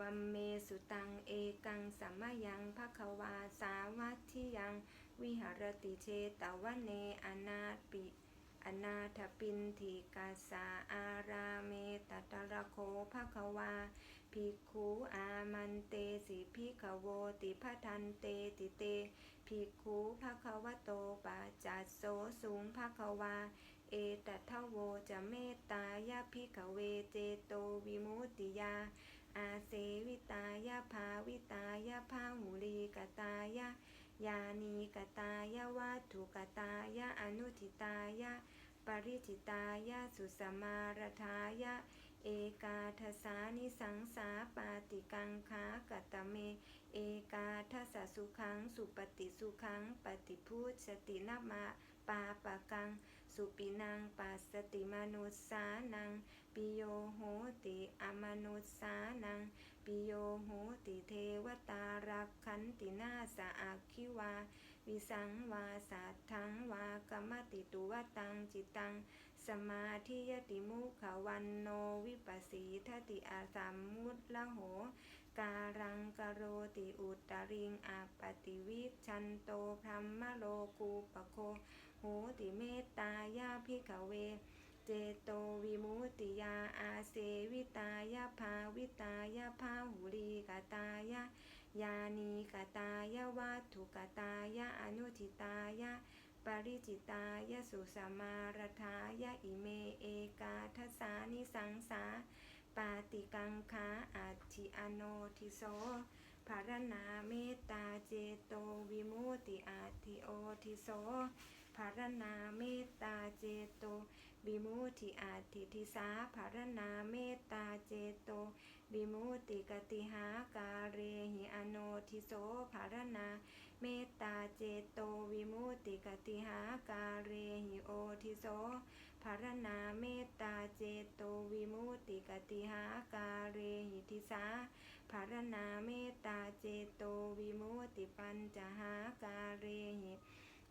วัมเมสุตังเอกังสัมมายังภควาสาวัตทิยัง วิหารติเชตวเนอนาปิอนาถปินทิกาสาอาราเมตตระโคภะควาภิกขุอามันเตสิภิกขโวติพทันเตติเตภิกขุภะควโตปัจจัสโสสูงภควา เอตัทโวจะเมตตายาภิกขเวเจโตวิมุตติยา อาเสวิตายาภาวิตายาภาหุลีกตายายานีกตายาวัตถุกตายาอนุทิตายาปริจิตายาสุสมารทายาเอกาทสานิสังสาปาติกังคากตเม เอกาทสสุขังสุปฏิสุขังปฏิพูตสตินามาปาปะกัง สุปินังปัสติมนุสสานัง ปิโยโหติอมนุสสานัง ปิโยโหติเทวตารักขันตินาสะอาคิวา วิสังวาสัทธังวากรรมติตุวตังจิตัง สมาธิยติมุขวันโนวิปัสสีทติอาสัมมุตละโห การังกโรติอุตริงอาปติวิชันโตพรหมโลกูปโค โหติเมตตายาภิกขเว เจโตวิมุตติยาอาเสวิตายาภาวิตายาภาหุรีกตายายานีกตายาวัตถุกตายาอนุทิตายาปริจิตายาสุสมารทายาอิเมเอกาทสานิสังสา ปาติกังคาอัติอโนทิโสภารนาเมตตาเจโตวิมุตติอาทิโอทิโสารนาเมตตาเจโตวิมุติอาทิทิสาภารนาเมตตาเจโตวิมุติกติหาการเรหิอโนทิโสภารนาเมตตาเจโตวิมุติกติหาการเรหิโอทิโสภารนาเมตตาเจโตวิมุติกติหาการเรหิทิสาภารนาเมตตาเจโตวิมุตติปัญจหาการเรหิ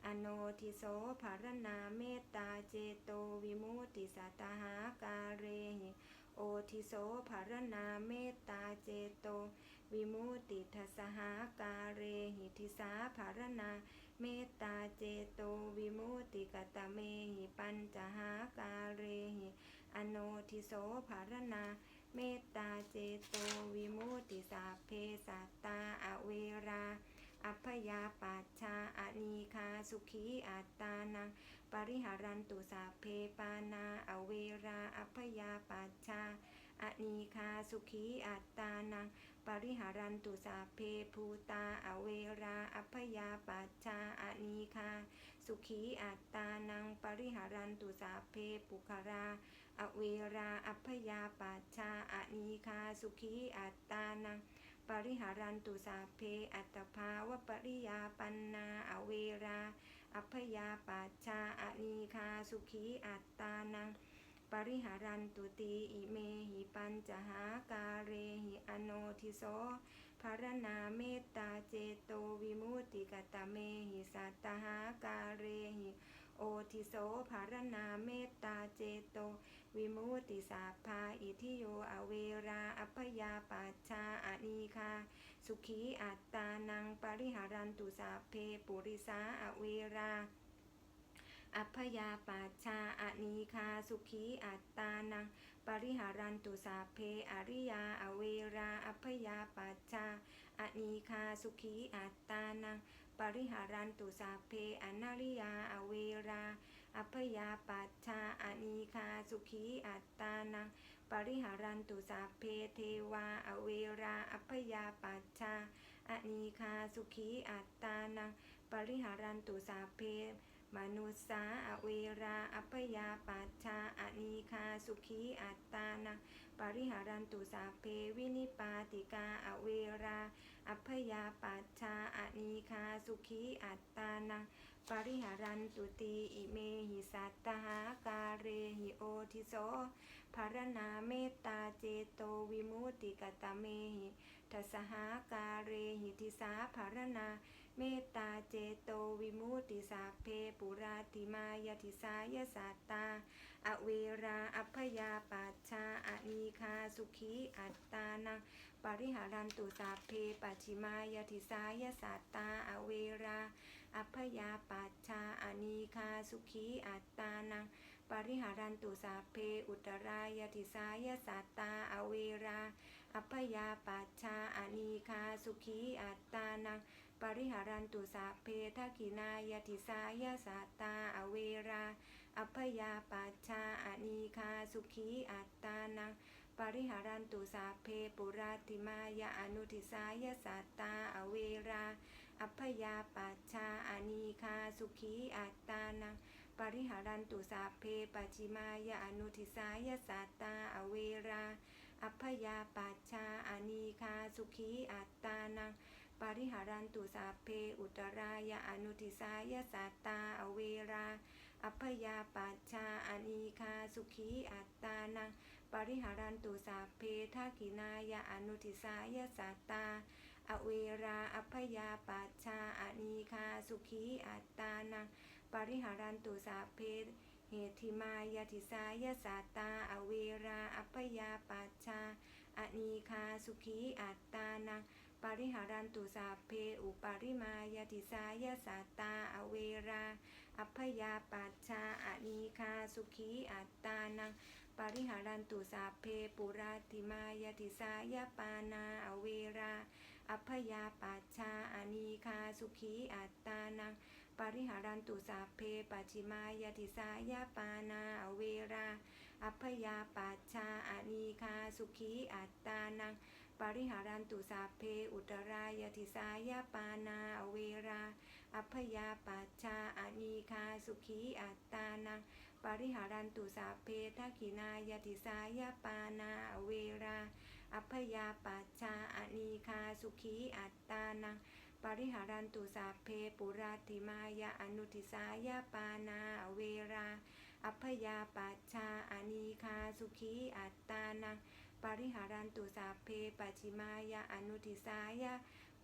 อโนทิโสภารนาเมตตาเจโตวิมุติสัตหาการเรหิโอทิโสภารนาเมตตาเจโต วิมุติทัสหาการเรหิทิสาภารนาเมตตาเจโตวิมุติกตเมหิปัญจหาการเรหิอโนทิโสภารนาเมตตาเจโตวิมุตติสาเพสัตตาอเวรา อัพยาปัชชาอานีคาสุขีอัตตานัง ปริหารันตุสาเพปานาอเวราอัพยาปัชชาอานีคาสุขีอัตตานัง ปริหารันตุสาเพภูตาอเวราอัพยาปัชชาอานีคาสุขีอัตตานัง ปริหารันตุสาเพปุคาราอเวราอัพยาปัชชาอานีคาสุขีอัตตานัง ปริหารันตุสาเพ อัตตภาวปริยาปันนาอเวรา อัพยาปัชชาอานีคาสุขีอัตตานัง ปริหารันตุตีอิเมหิปัญจหาการเรหิอโนทิโสภารนาเมตตาเจโตวิมุตติกตเมหิสัตตหาการเรหิ โอทิโสภารนาเมตตาเจโต วิมุติสาภาอิทิโยอเวราอัพยาปัชชาอานีคา สุขีอัตตานังปริหารันตุสาเพปุริสาอเวราอัพยาปัชาอานีคาสุขีอัตตานัง ปริหารันตุสาเพอริยาอเวรา อัพยาปัชชาอานีคาสุขีอัตตานัง ปริหารันตุสาเพอนาริยาอเวรา อัพยาปัชชาอานีคาสุขีอัตตานัง ปริหารันตุสาเพเทวาอเวรา อัพยาปัชชาอานีคาสุขีอัตตานัง ปริหารันตุสาเพมนุสสาอเวรา อัพยาปัชชาอานีคาสุขีอัตตานัง ปริหารันตุสาเพวินิปาติ อัพยาปัชชาอานีคาสุขีอัตตานังปริหารันตุตีอิเมหิสัตตหาการเรหิโอทิโสภารนาเมตตาเจโตวิมุตติกตเมหิทัสหาการเรหิทิสาภารนาเมตตาเจโตวิมุตติสาเพปุราติมายติสายสัตตา อเวราอัพยาปัชชาอานีคาสุขีอัตตานัง ปริหารันตุสาเพปัจฉิมายติสายสัตตาอเวราอัพยาปัจชาอานีคาสุขีอัตตานัง ปริหารันตุสาเพ อุตรายติสายสัตตาอเวราอัพยาปัจชาอานีคาสุขีอัตตานัง ปริหารันตุสาเพทักินายติสายสัตตาอเวราอัพยาปัจชาอานีคาสุขีอัตตานัง ปริหารันตุสาเพปุราติมายาอนุทิสายสัตตาอเวรา อัพยาปัจชาอานีคาสุขีอัตตานังปริหารันตุสาเพปัจฉิมายาอนุทิสายสัตตาอเวรา อัพยาปัจชาอานีคาสุขีอัตตานังปริหารันตุสาเพอุตรายาอนุทิสายสัตตาอเวรา อัพยาปัจชาอานีคาสุขีอัตตานัง ปริหารันตุสาเพทักขินายาอนุทิสายสัตตา อเวราอัพยาปัชาอานีคาสุขีอัตตานังปริหารันตุสาเพเหติมายาติสายสัตตา อเวราอัพยาปัชาอานีคาสุขีอัตตานังปริหารันตุสาเพอุปาริมายาติสายสัตตา อเวรา อัพยาปัชาอานีคาสุขีอัตตานัง ปริหารันตุสาเพปุราติมายาติสายปานาอเวรา อัพยาปัชาอานีคาสุขีอัตตานัง ปริหารันตุสาเพปัจิมายาติสายปานาอเวรา อัพยาปัชาอานีคาสุขีอัตตานัง ปริหารันตุสาเพอุตรายติสายปานาอเวรา อัพยาปัชาอานีคาสุขีอัตตานัง ปริหารันตุสาเพทักขินายติสายปานาเวรา อัพยาปัชาอนีคาสุขีอัตตานัง ปริหารันตุสาเพปุราติมายาอนุทิสายปานาเวรา อัพยาปัชาอนีคาสุขีอัตตานัง ปริหารันตุสาเพปัจิมายาอนุทิสาย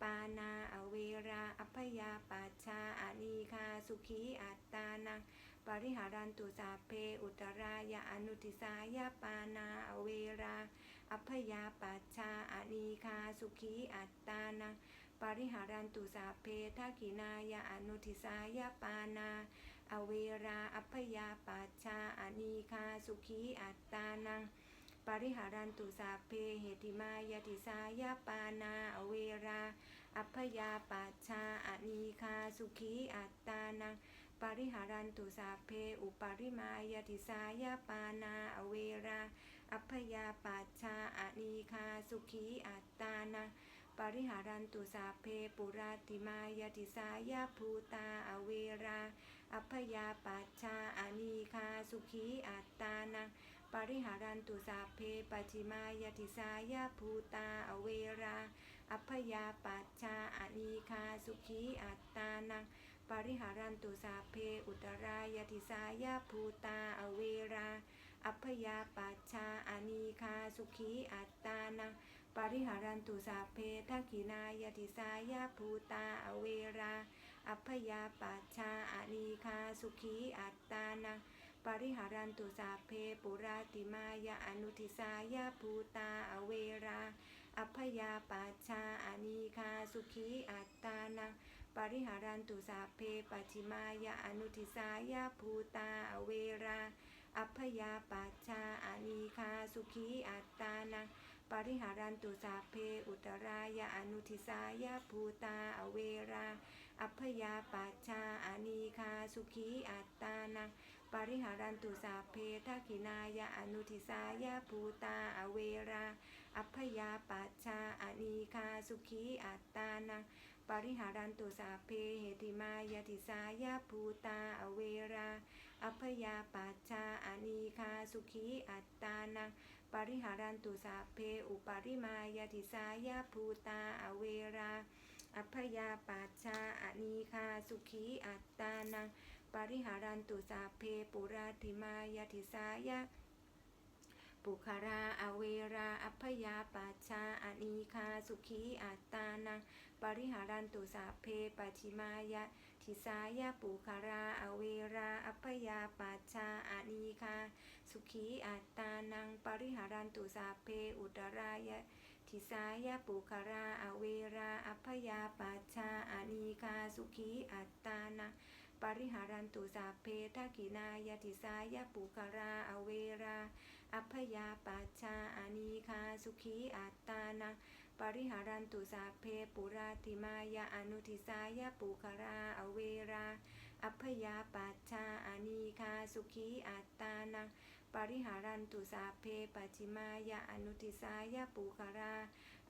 ปานาอเวรา อัพยาปัชาอนีคาสุขีอัตตานัง ปริหารันตุสาเพ อุตรายาอนุทิสายปานาอเวรา อัพยาปัจชาอานีคาสุขีอัตตานังปริหารันตุสาเพทักขินายาอนุทิสายปานา อเวรา อัพยาปัจชาอานีคาสุขีอัตตานังปริหารันตุสาเพเหติมายาติสายปานาอเวรา อัพยาปัจชาอานีคาสุขีอัตตานัง ปริหารันตุสาเพ อุปาริมายาติสายปานาอเวรา อัพยาปัชาอานีคาสุขีอัตตานังปริหารันตุสาเพปุราติมายาติสายภูตาอเวรา อัพยาปัชาอานีคาสุขีอัตตานังปริหารันตุสาเพปัจิมายาติสายภูตาอเวรา อัพยาปัชาอานีคาสุขีอัตตานัง ปริหารันตุสาเพอุตรายติสายาภูตาอเวรา อัพยาปัชาอานีคาสุขีอัตตานังปริหารันตุสาเพทักินายติสายาภูตาอเวรา อัพยาปัชาอานีคาสุขีอัตตานังปริหารันตุสาเพปุราติมายาอนุทิสายาภูตาอเวรา อัพยาปัชาอานีคาสุขีอัตตานัง ปริหารันตุสาเพปัจฉิมายาอนุทิสายภูตาอเวรา อัพยาปัชาอานีคาสุขีอัตตานังปริหารันตุสาเพอุตรายาอนุทิสายภูตาอเวรา อัพยาปัชาอานีคาสุขีอัตตานังปริหารันตุสาเพทักขินายาอนุทิสายภูตาอเวรา อัพยาปัชาอานีคาสุขีอัตตานัง ปริหารันตุสาเพเหติมายาติสายภูตาอเวรา อัพยาปัชาอานีคาสุขีอัตตานังปริหารันตุสาเพอุปาริมายาติสายภูตาอเวรา อัพยาปัชาอานีคาสุขีอัตตานังปริหารันตุสาเพปุราติมายาติสายะปุคาราอเวรา อัพยาปัชาอานีคาสุขีอัตตานัง ปริหารันตุสาเพปัจฉิมายะทิสายะปุคารา อเวรา อัพยาปัจชาอานีคา สุขีอัตตานัง ปริหารันตุสาเพ อุตรายะทิสายะปุคารา อเวรา อัพยาปัชชาอานีคา สุขีอัตตานังปริหารันตุสาเพทักินายทิสายะปุคารา อเวรา อัพยาปัชชาอานีคา สุขีอัตตานัง ปริหารันตุสาเพปุราติมายาอนุทิสายะปุคาราอเวรา อัพยาปัชชาอานีคาสุขีอัตตานังปริหารันตุสาเพปัจจิมายะอนุทิสายะปุคารา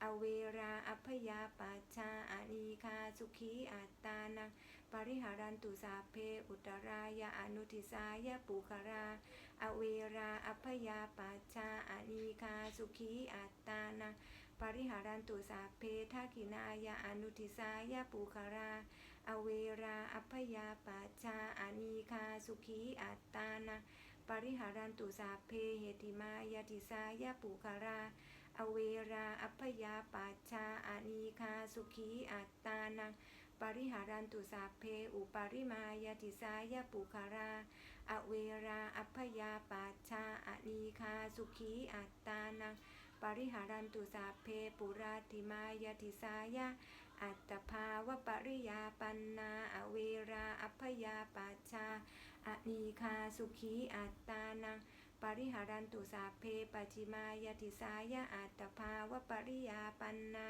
อเวราอัพยาปัชชาอานีคาสุขีอัตตานังปริหารันตุสาเพอุตรายะอนุทิสายะปุคารา อเวราอัพยาปัชชาอานีคาสุขีอัตตานัง ปริหารันตุสาเพทักขินายะอนุทิสายะปุคารา อเวราอัพยาปัชาอานีคาสุขีอัตตานังปริหารันตุสาเพเหติมายาติสายะปุคารา อเวราอัพยาปัชาอานีคาสุขีอัตตานังปริหารันตุสาเพอุปาริมายาติสายะปุคารา อเวราอัพยาปัชาอานีคาสุขีอัตตานัง ริหารันตุสาเพปุราติมายาติสายะอัตภาวปริยาปันนาอเวราอัพยาปัชชาอานีคาสุขีอัตตานังปริหารันตุสาเพปัจิมายติสายะอัตภาวปริยาปันนา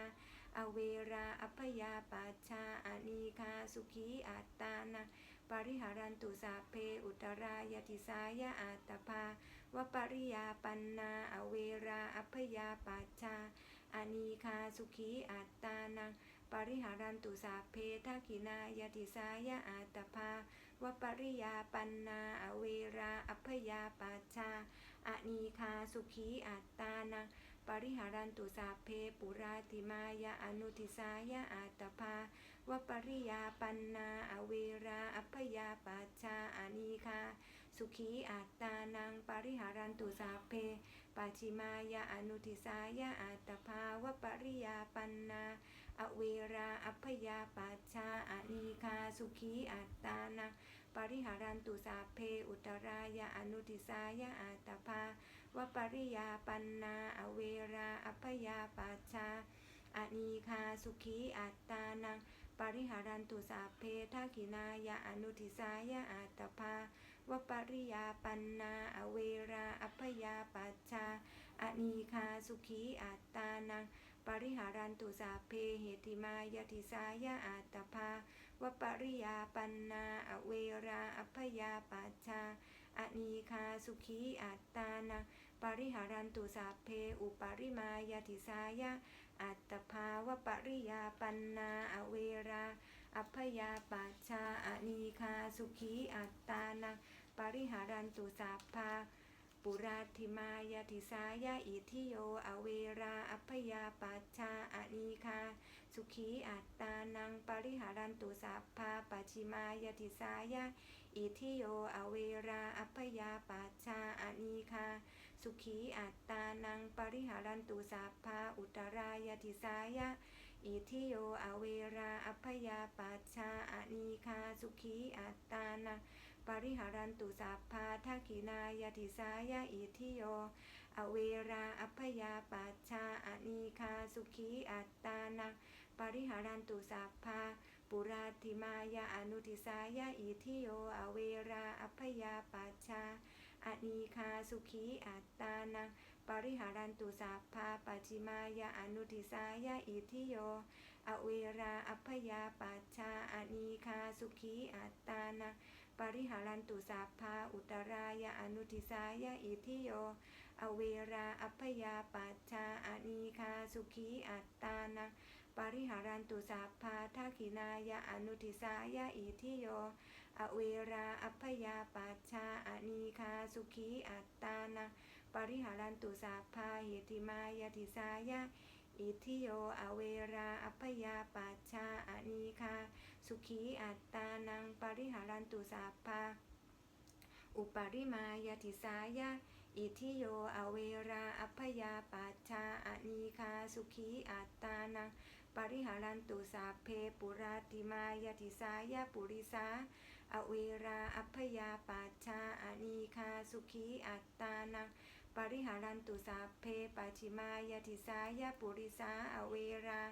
อเวราอัพยาปัชชาอานีคาสุขีอัตตานังปริหารันตุสาเพอุตรายติสายะอัตตภา วปริยาปันนาอเวราอัพยาปัชชาอานีคาสุขีอัตตานัง ปริหารันตุสาเพทักขินายติสายะอัตภาวปริยาปันนาอเวราอัพยาปัชชาอานีคาสุขีอัตตานังปริหารันตุสาเพปุราติมายะอนุทิสายะอัตตภาวปริยาปันนาอเวราอัพยาปัชชาอานีคา สุขีอัตตานังปริหารันตุสาเพปัจฉิมายะอนุทิสายะอัตภาวปริยาปันนาอเวราอัพยาปัชชาอานีคาสุขีอัตตานังปริหารันตุสาเพ อุตรายะอนุทิสายะอัตภาวปริยาปันนาอเวราอัพยาปัชชาอานีคาสุขีอัตตานังปริหารันตุสาเพทักินายะอนุทิสายะอัตภาว ริยาปันนาอเวราอัพยาปัชชาอานีคาสุขีอัตตานัง ปริหารันตุสาเพเหติมายติสายะอัตตภาวปริยาปันนาอเวราอัพยาปัชชาอานีคาสุขีอัตตานัง ปริหารันตุสาเพอุปริมายติสายะอัตตภาวปริยาปันนาอเวราอัพยาปัชชาอานีคาสุขีอัตตานัง ปริหารันตุสาภาปุราธิมายติสายะอิทิโย อเวราอัพยาปัชชาอานีคา สุขีอัตตานังปริหารันตุสัพพาปัจฉิมายติสายะอิทิโย อเวราอัพยาปัชชาอานีคา สุขีอัตตานังปริหารันตุสัพพาอุตรายาติสายะอิทิโย อเวราอัพยาปัชชาอานีคา สุขีอัตตานัง ปริหารันตุสัพพาทักขินายติสายะอิทิโย อเวราอัพยาปัชชาอานีคาสุขีอัตตานังปริหารันตุสัพพาปุราติมายาอนุทิสายะอิทิโย อเวราอัพยาปัชชาอานีคาสุขีอัตตานังปริหารันตุสัพพาปัจฉิมายาอนุทิสายะอิทิโย อเวราอัพยาปัชชาอานีคาสุขีอัตตานัง ปริหารันตุสัพาอุตรายะอนุทิสายะอิทิโย อเวราอัพยาปัชชาอานีคาสุขีอัตตานังปริหารันตุสัพาทักขินายะอนุทิสายะอิทิโย อเวราอัพยาปัชชาอานีคาสุขีอัตตานังปริหารันตุสัพาเหติมายติสายะ อิทิโยอเวราอัพยาปัชชาอานีคา สุขีอัตตานังปริหารันตุสัพาอุปาริมายติสายะ อิทิโยอเวราอัพยาปัชชาอานีคา สุขีอัตตานังปริหารันตุสาเพปุราติมายติสายะปุริสาอเวราอัพยาปัชชาอานีคา สุขีอัตตานัง ปริหารันตุสัพเพปัจฉิมายติสายะปุริสาอเวรา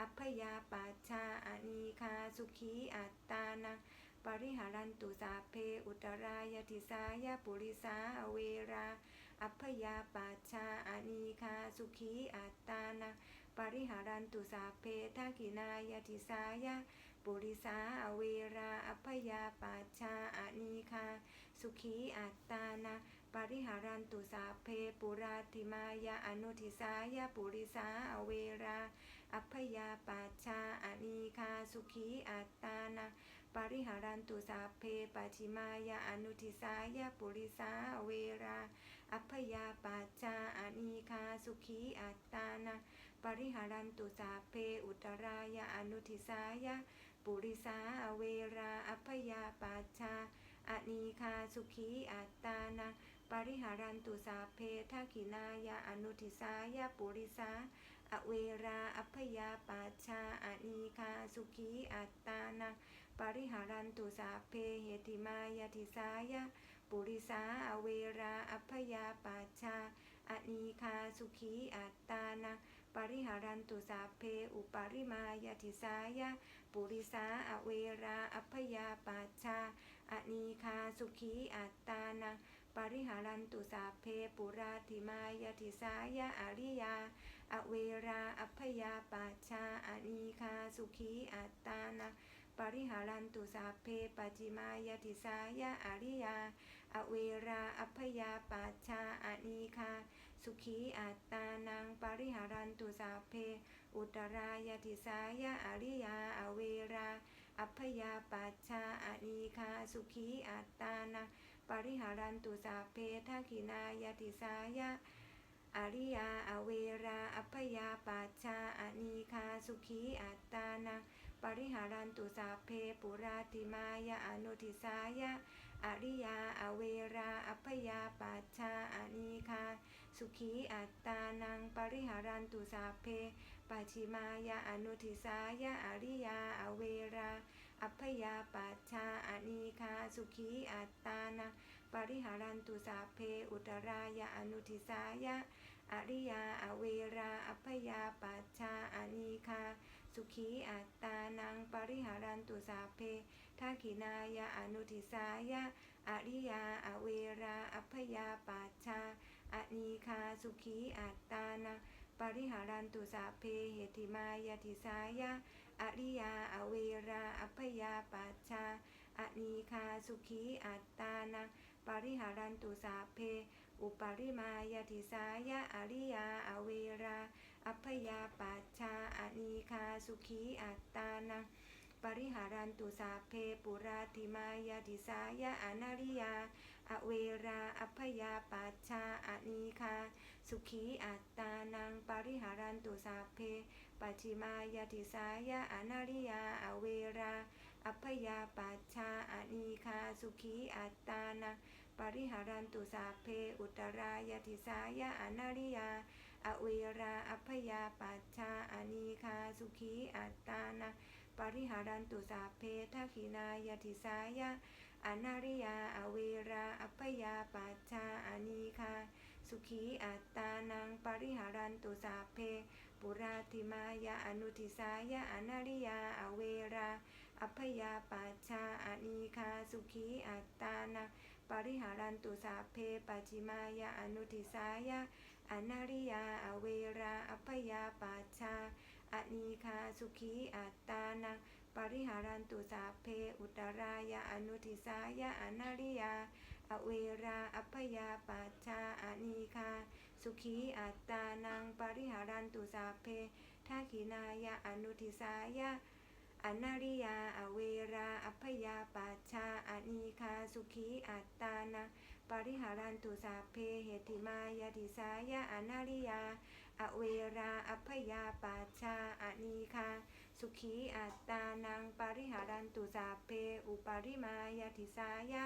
อัพยาปัชาอานีคาสุขีอัตตานังปริหารันตุสัพเพอุตรายติสายะปุริสาอเวรา อัพยาปัชาอานีคาสุขีอัตตานังปริหารันตุสัพเพทักินายติสายะปุริสาอเวรา อัพยาปัชชาอานีคาสุขีอัตตานัง ปริหารันตุสาเพปุราติมายาอนุทิสายาปุริสาอเวรา อัพยาปัชาอานีคาสุขีอัตตานาปริหารันตุสาเพปัจฉิมายาอนุทิสายาปุริสาอเวรา อัพยาปัชาอานีคาสุขีอัตตานาปริหารันตุสาเพอุตรายาอนุทิสายาปุริสาอเวรา อัพยาปัชาอานีคาสุขีอัตตานา ปริหารันตุสาเพทักขินายาอนุทิสายาปุริสาอเวราอัพยาปัชาอานีคาสุขีอัตตานังปริหารันตุสาเพเหติมายาติสายาปุริสาอเวราอัพยาปัชาอานีคาสุขีอัตตานังปริหารันตุสาเพอุปาริมายาติสายาปุริสาอเวราอัพยาปัชชาอานีคาสุขีอัตตานัง ปริหารันตุสาเพปุราธิมายาติสายาอาริยา อเวราอัพยาปัชาอานีคาสุขีอัตตานาปริหารันตุสาเพปจิมายาติสายาอาริยา อเวราอัพยาปัชาอานีคา สุขีอัตตานังปริหารันตุสาเพ อุตรายาติสายาอาริยา อเวรา อัพยาปัชชาอานีคา สุขีอัตตานัง ปริหารันตุสาเพทักขินายติสายะอาริยาอเวราอัพยาปัชาอานีคาสุขีอัตตานังปริหารันตุสาเพปุราติมายาอนุทิสายะอาริยาอเวราอัพยาปัชาอานีคาสุขีอัตตานังปริหารันตุสาเพปัจฉิมายาอนุทิสายะอาริยาอเวรา อัพยาปัชชาอานีคาสุขีอัตตานังปริหารันตุสาเพอุตรายาอนุทิสายะอริยาอเวราอัพยาปัชชาอานีคาสุขีอัตตานังปริหารันตุสาเพทักขินายาอนุทิสายะอริยาอเวราอัพยาปัชชาอานีคาสุขีอัตตานังปริหารันตุสาเพเหติมายาติสายะ อริยา อเวรา อัพยาปัชชาอานีคาสุขีอัตตานังปริหารันตุสาเพ อุปาริมายาติสายะอริยา อเวรา อัพยาปัชชาอานีคาสุขีอัตตานังปริหารันตุสาเพปุราติมายาติสายะอนาริยา อเวรา อัพพยาปัชชาอานีคา สุขีอัตตานังปริหารันตุสาเพ ปัจิมายาติสายะอนาริยาอเวราอัพยาปัชชาอานีคาสุขีอัตตานังปริหารันตุสาเพอุตรายาติสายะอนาริยาอเวราอัพยาปัชชาอานีคาสุขีอัตตานังปริหารันตุสาเพทักขินายาติสายะอนาริยาอเวราอัพยาปัชชาอานีคาสุขีอัตตานังปริหารันตุสาเพ ปุราติมายาอนุทิสายะอนาริยาอเวราอัพยาปัชชาอานีคาสุขีอัตตานาปริหารันตุสาเพปัจิมายาอนุทิสายะอนาริยาอเวราอัพยาปัชชาอานีคาสุขีอัตตานา ปริหารันตุสาเพ อุตรายาอนุทิสายะอนาริยา อเวราอัพยาปัชชาอนีคา สุขีอัตตานังปริหารันตุสาเพทักขินายาอนุทิสายะอนาริยา อเวรา อัพยาปัชชาอนีคา สุขีอัตตานังปริหารันตุสาเพเหติมายาติสายะอนาริยา อเวรา อัพยาปัชชาอนีคา สุขีอัตตานังปริหารันตุสาเพ อุปาริมายาติสายะ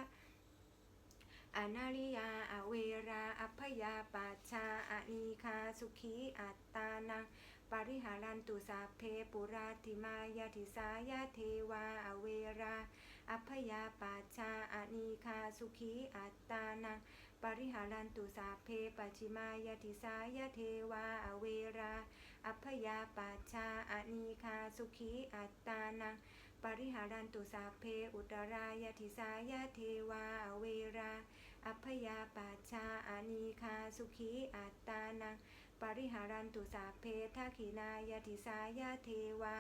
อนาริยาอเวราอัพยาปัชาอานีคาสุขีอัตตานังปริหารันตุสาเพปุราติมายาติสายะเทวาอเวราอัพยาปัชชาอานีคาสุขีอัตตานัง ปริหารันตุสาเพปัจฉิมายติสายเทวาอเวราอัพยาปัชชาอานีคาสุขีอัตตานังปริหารันตุสาเพอุตรายติสายเทวาอเวราอัพยาปัชชาอานีคาสุขีอัตตานังปริหารันตุสาเพทักขินายติสายเทวา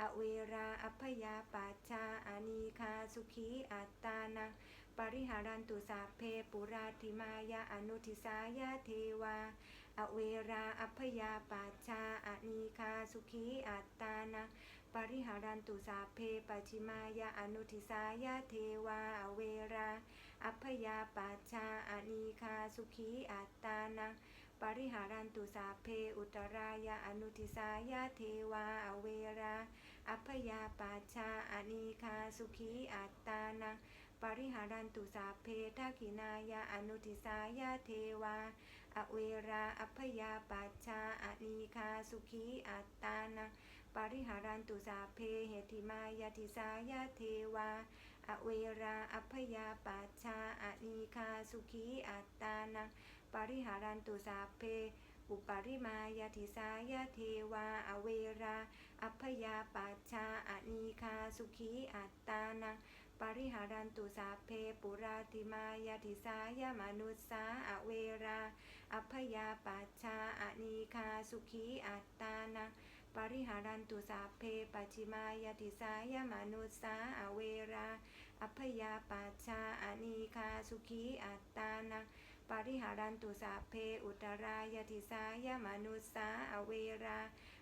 อเวราอัพยาปัชชาอานีคาสุขีอัตตานัง ปริหารันตุสาเพปุราธิมายาอนุทิสายาเทวา อเวราอัพยาปัชชาอานีคาสุขีอัตตานังปริหารันตุสาเพปัจิมายาอนุทิสายาเทวา อเวราอัพยาปัชชาอานีคาสุขีอัตตานังปริหารันตุสาเพอุตรายาอนุทิสายาเทวา อเวราอัพยาปัชชาอานีคาสุขีอัตตานัง ปริหารันตุสาเพทักขินายาอนุทิสายาเทวา อเวราอัพยาปัชชาอานีคาสุขีอัตตานังปริหารันตุสาเพเหติมายาติสายาเทวา อเวราอัพยาปัชชาอานีคาสุขีอัตตานังปริหารันตุสาเพอุปาริมายาติสายาเทวา อเวรา อัพยาปัชชาอานีคาสุขีอัตตานัง ปริหารันตุสาเพปุราติมายาติสายามนุสสาอเวรา อัพยาปัชชาอานีคาสุขีอัตตานังปริหารันตุสาเพปัจิมายติสายามนุสสาอเวรา อัพยาปัชชาอานีคาสุขีอัตตานังปริหารันตุสาเพอุตรายติสายามนุสสาอเวรา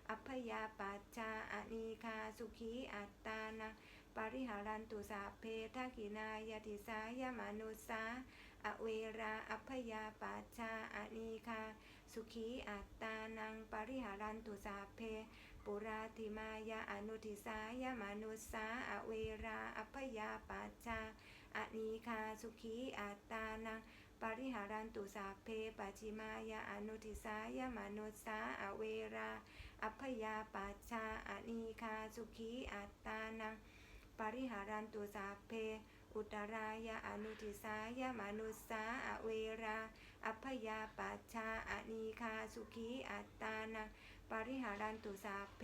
อัพพยาปัชชาอานีคาสุขีอัตตานัง ปริหารันตุสาเพทกินายติสายามนุสาอเวราอัพยาปัชาอานีคา สุขีอัตตานังปริหารันตุสาเพ ปุราติมายาอนุทิสายามนุสสาอเวราอัพยาปัชาอานีคา สุขีอัตตานังปริหารันตุสาเพปัจฉิมายาอนุทิสายามนุสาอเวรา อัพยาปัชชาอานีคา สุขีอัตตานัง ปริหารันตุสาเพ อุตรายาอนุทิสายามนุสาอเวรา อัพยาปัชชาอานีคาสุขีอัตตานังปริหารันตุสาเพ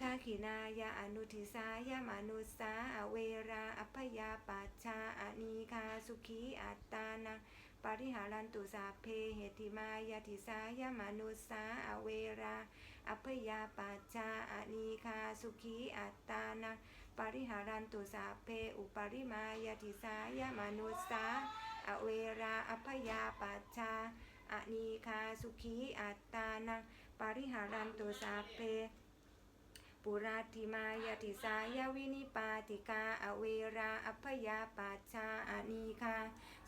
ทักขินายาอนุทิสายามนุสาอเวรา อัพยาปัชชาอานีคาสุขีอัตตานังปริหารันตุสาเพเหติมายาติสายามนุสาอเวรา อัพยาปัชชาอานีคาสุขีอัตตานัง ปริหารันตุสาเพอุปริมายาติสายามนุสสาอเวราอัพยาปัชชาอานีคาสุขีอัตตานังปริหารันตุสาเพปุราธิมายติสายวินิปาติกาอเวราอัพยาปัชชาอานีคา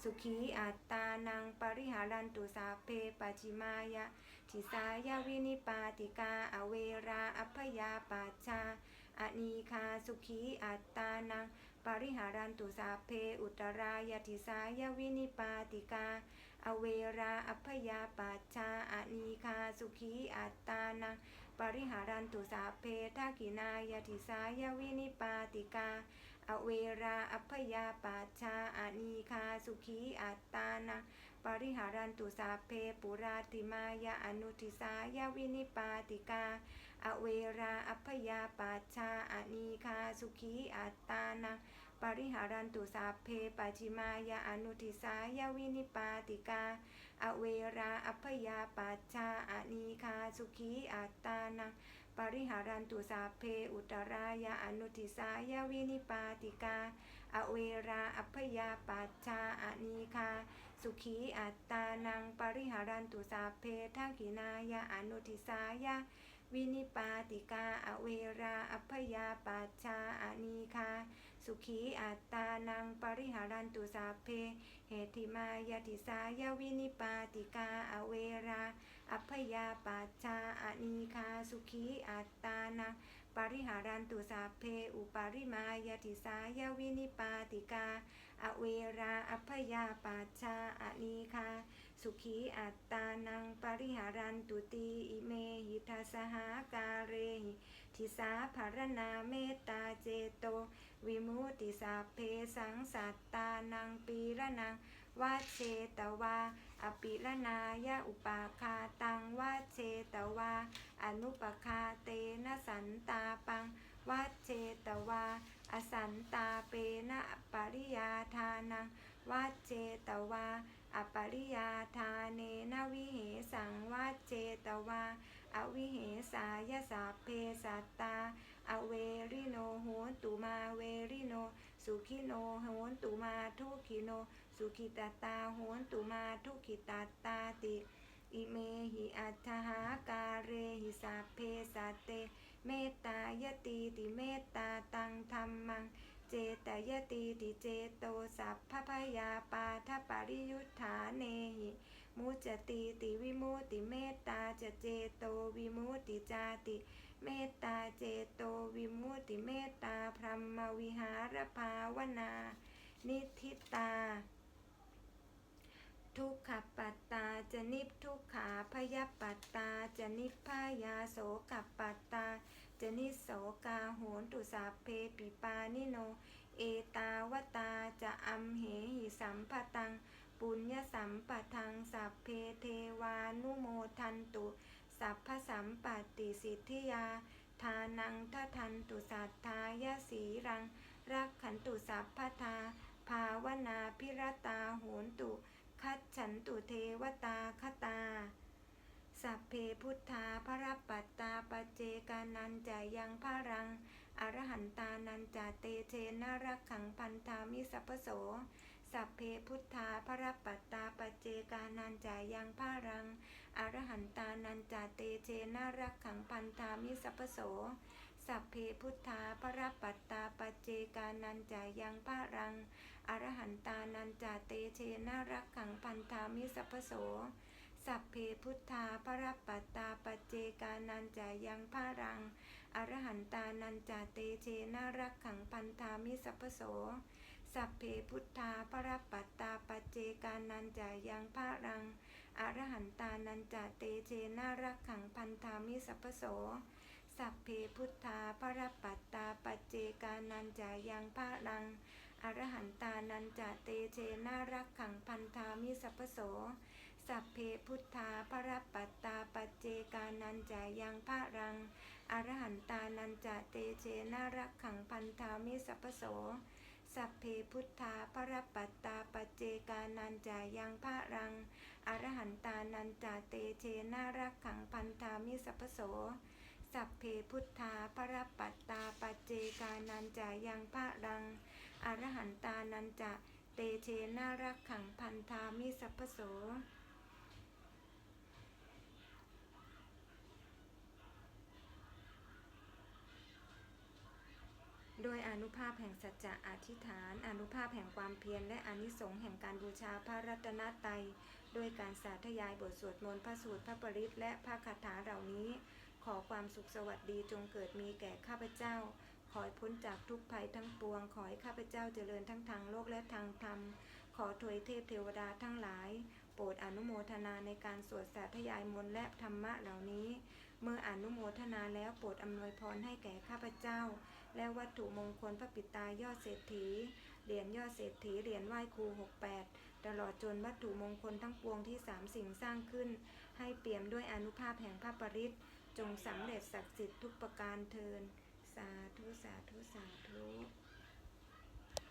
สุขีอัตตานังปริหารันตุสาเพปัจิมายะทิสายวินิปาติกาอเวราอัพยาปัชชา อนีคาสุขีอัตตานัง ปริหารันตุสาเพ อุตรายติสายวินิปาติกา อเวราอัพยาปัชชาอานีคาสุขีอัตตานัง ปริหารันตุสาเพทักขินายติสายวินิปาติกา อเวราอัพยาปัชชาอานีคาสุขีอัตตานัง ปริหารันตุสาเพปุราติมายาอนุทิสายวินิปาติกา อเวราอัพยาปัชาอานีคาสุขีอัตตานังปริหารันตุสาเพปัจิมายาอนุทิสายวินิปาติกา อเวราอัพยาปัชาอานีคาสุขีอัตตานังปริหารันตุสาเพอุตรายาอนุทิสายวินิปาติกา อเวราอัพยาปัชาอานีคาสุขีอัตตานังปริหารันตุสาเพทักินายาอนุทิสายา วินิปาติกา อเวรา อัพยาปัชชาอานีคา สุขีอัตตานังปริหารันตุสาเพ เหติมายติสายวินิปาติกา อเวรา อัพยาปัชชาอานีคา สุขีอัตตานังปริหารันตุสาเพ อุปาริมายติสายวินิปาติกา อเวรา อัพพยาปัชชาอานีคา สุขีอัตตานังปริหารันตุตีอิเมหิทัสหากาเรหิทิสาภารนาเมตตาเจโต วิมุติสาเพสังสัตตานังปีระนังวาเชตวา อปิละนายะอุปาคาตังวาเชตวา อนุปคาเตนะสันตาปังวาเชตวา อสันตาเปนะปริยาทานังวาเจตวา อปริยาทาเนนวิเหสังวาเจตวา อวิเหสายสาเพสัตตา อเวริโนโหนตุมาเวริโน สุขิโนโหนตุมาทุกขิโน สุขิตาตาโหนตุมาทุกขิตาตาติอิเมหิอัตหาการเรหิสัพเพสัตเต เมตตายตีติเมตตาตังธรรมัง เจตยตีติเจโตสัพพพยาปาทปริยุทธาเนหิมุจติติวิมุติเมตตาจะเจโตวิมุติจาติ เมตตาเจโตวิมุติเมตตาพรหมวิหารภาวนา นิทิตา ทุกขปัตตาจะนิพทุกขาพยปัตตาจะนิพพายาโสกปัตตา จนิโสกาโหนตุสาเพปิปานิโน เอตาวตาจะอัมเหหิสัมปตัง ปุญญสัมปทังสัพเพเทวานุโมทันตุ สัพพสัมปติสิทธิยา ทานังททันตุสัทธายสีรัง รักขันตุสัพพทา ภาวนาพิรตาโหนตุ คัจฉันตุเทวตาคตา สัพเพพุทธาพระปัตตาปเจกานันจะยังพระรัง อรหันตานันจะเตเชนรักขังพันธามิสัพพโส สัพเพพุทธาพระปัตตาปเจกานันจะยังพระรัง อรหันตานันจะเตเชนรักขังพันธามิสัพพโส สัพเพพุทธาพระปัตตาปเจกานันจะยังพระรัง อรหันตานันจาเตเชนรักขังพันธามิสัพพโส สัพเพพุทธาพระปัตตาปเจกานันจายังพารัง อรหันตานันจาเตเชนะรักขังพันธามิสัพพโส สัพเพพุทธาพระปัตตาปเจกานันจายังพารัง อรหันตานันจาเตเชนะรักขังพันธามิสัพพโส สัพเพพุทธาพระปัตตาปเจกานันจายังพารัง อรหันตานันจะเตเชนารักขังพันธามิสัพพโส สัพเพพุทธาพระปัตตาปจเจกานันจะยังพระรัง อรหันตานันจะเตเชนารักขังพันธามิสัพพโส สัพเพพุทธาพระปัตตาปจเจกานันจะยังพระรัง อรหันตานันจะเตเชนารักขังพันธามิสัพพโส สัพเพพุทธาพระปัตตาปจเจกานันจะยังพระรัง อรหันตานันจะเตเชนารักขังพันธามิสัพพโส โดยอนุภาพแห่งสัจจะอธิษฐาน อนุภาพแห่งความเพียรและอนิสงส์แห่งการบูชาพระรัตนตรัยโดยการสาธยายบทสวดมนต์พระสูตรพระปริตและพระคาถาเหล่านี้ ขอความสุขสวัสดีจงเกิดมีแก่ข้าพเจ้า ขอให้พ้นจากทุกภัยทั้งปวง ขอให้ข้าพเจ้าเจริญทั้งทางโลกและทางธรรม ขอถวยเทพเทวดาทั้งหลาย โปรดอนุโมทนาในการสวดสาธยายมนต์และธรรมะเหล่านี้ เมื่ออนุโมทนาแล้วโปรดอำนวยพรให้แก่ข้าพเจ้า และวัตถุมงคลพระปิตายอดเศรษฐี เหรียญยอดเศรษฐี เหรียญไหว้ครู 68 ตลอดจนวัตถุมงคลทั้งปวงที่สามสิ่งสร้างขึ้น ให้เปี่ยมด้วยอนุภาพแห่งพระปริศจงสำเร็จศักดิ์สิทธิ์ทุกประการเทิน สาธุ สาธุ สาธุ